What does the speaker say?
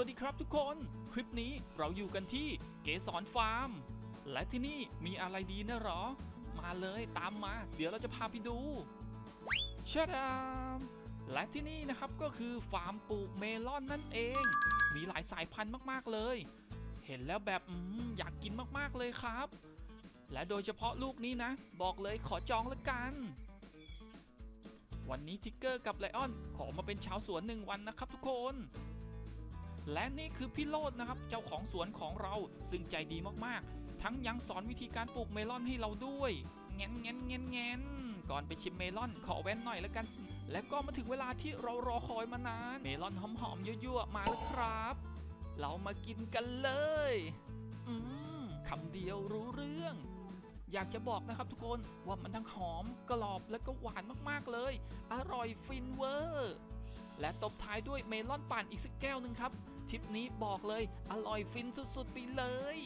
วัสดีครับทุกคน คลิปนี้เราอยู่กันที่เกสรฟาร์ม และที่นี่มีอะไรดีนะหรอ มาเลยตามมา เดี๋ยวเราจะพาไปดูชาดามและที่นี่นะครับก็คือฟาร์มปลูกเมลอนนั่นเอง มีหลายสายพันธุ์มากๆเลย เห็นแล้วแบบออยากกินมากๆเลยครับ และโดยเฉพาะลูกนี้นะ บอกเลยขอจองละกัน วันนี้ทิกเกอร์กับไลออนขอมาเป็นชาวสวนหนึ่งวันนะครับทุกคน และนี่คือพี่โลดนะครับ เจ้าของสวนของเราซึ่งใจดีมากๆ ทั้งยังสอนวิธีการปลูกเมลอนให้เราด้วยเงี้ยเงี้ยเงี้ยเงี้ยก่อนไปชิมเมลอนขอแว้นหน่อยแล้วกัน และก็มาถึงเวลาที่เรารอคอยมานาน เมลอนหอมๆยั่วๆมาแล้วครับ เรามากินกันเลย อืมคำเดียวรู้เรื่องอยากจะบอกนะครับทุกคนว่ามันทั้งหอมกรอบและก็หวานมากๆเลย อร่อยฟินเวอร์ และตบท้ายด้วยเมลอนปั่นอีกสักแก้วหนึ่งครับทริปนี้บอกเลยอร่อยฟินสุดๆไปเลย